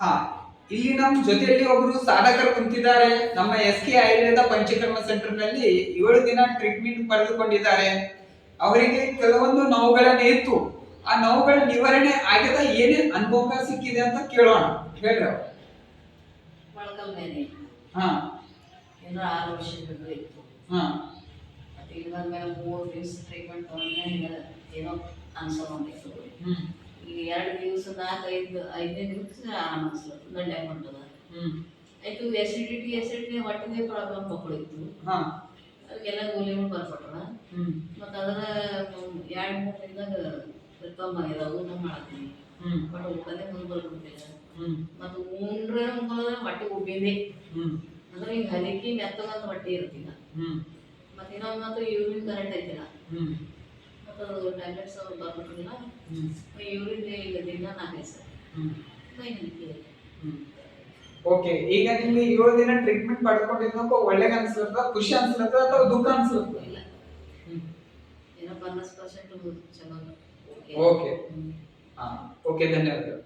ಹಾ ಇಲ್ಲಿ ನಮ್ಮ ಜೊತೆಯಲ್ಲಿ ಒಬ್ರು ಸಾಧಕರು ಕುಂತಿದ್ದಾರೆ. ನಮ್ಮ ಎಸ್ ಕೆ ಆಯುರ್ವೇದ ಪಂಚಕರ್ಮ ಸೆಂಟರ್ನಲ್ಲಿ ಏಳು ದಿನ ಟ್ರೀಟ್ಮೆಂಟ್ ಪಡೆದುಕೊಂಡಿದ್ದಾರೆ. ಅವರಿಗೆ ಕೆಲವೊಂದು ನೋವುಗಳನ್ನೇ ಇತ್ತು. ಆ ನೋವುಗಳ ನಿವಾರಣೆ ಆಗ್ಯದ ಏನೇ ಅನುಭವ ಸಿಕ್ಕಿದೆ ಅಂತ ಕೇಳೋಣ. ಹೇಳ್ರಿ ಹಾ. ಏನೋ ಆರು ಇತ್ತು. ಹಾ. ಮತ್ತೆ ಇಲ್ಲಿ ಬಂದ್ಮೇಲೆ ಮೂರು ದಿವಸ ಟ್ರೀಟ್ಮೆಂಟ್ ತಗೊಂಡ್ಮೇಲೆ ಏನೋ ಅನ್ಸೋದಿತ್ತು ಹ್ಮ್. ಎರಡು ದಿವಸ ನಾಲ್ಕು ಐದು ಐದನೇ ದಿವಸ ಆರಾಮ ಅನ್ಸ್ಲತ್ತು ಗಂಡೆ ಹ್ಮ್. ಆಯ್ತು ಎಸಿಡಿಟಿ ಎಸಿಡಿಟಿ ಹೊಟ್ಟೆಗೆ ಪ್ರಾಬ್ಲಮ್ ಮಕ್ಕಳಿತ್ತು ಹಾ. ಅದಕ್ಕೆಲ್ಲ ಗೋಲಿಗಳು ಬರ್ಕೊಟ್ರ. ಮತ್ತು ಅದರ ಎರಡು ಮೂರು ದಿನದಾಗ ಕಮ್ಮಿ ಊಟ ಮಾಡತ್ತೀನಿ ಹ್ಮ್. ಬಟ್ ಊಟನೇ ಮುಂದೆ ಬರ್ಬಿಡ್ತಿಲ್ಲ ಮತ್ತು ಉಂಡ್ರೆ ಉಂಡ್ರೆ ಹೊಟ್ಟೆ ಉಬ್ಬಿದೆ. ಅಂದ್ರೆ ಈಗ ಹಲಿಕಿ ಮೆತ್ತಗಂತ ಹೊಟ್ಟೆ ಇರ್ತಿಲ್ಲ ಮತ್ತು ಇನ್ನೊಂದು ಮಾತ್ರ ಯೂರಿನ್ ಕರೆಕ್ಟ್ ಐತಿಲ್ಲ. ಟ್ಯಾಬ್ಲೆಟ್ಸ್ ಬರ್ಬಿಟ್ಟಿಲ್ಲ ಹ್ಮ್. ಇಲ್ಲದಿಂದ ನಾನೇ ಹಲಿಕೆ ಓಕೆ ಈಗ ನಿಮ್ಗೆ ಏಳು ದಿನ ಟ್ರೀಟ್ಮೆಂಟ್ ಪಡ್ಕೊಂಡಿದ್ನಪ್ಪ ಒಳ್ಳೆ ಅನ್ಸ್ಲತ್ತ ಖುಷಿ ಅನ್ಸ್ಲತ್ತ ಅಥವಾ ದುಃಖ ಅನ್ಸ್ಲತ್ತ ಇಲ್ಲ. ಏನೋ ಪನ್ನಾಸ್ ಪರ್ಸೆಂಟ್ ಚಲೋ ಓಕೆ. ಓಕೆ ಹಾ ಓಕೆ ಧನ್ಯವಾದಗಳು.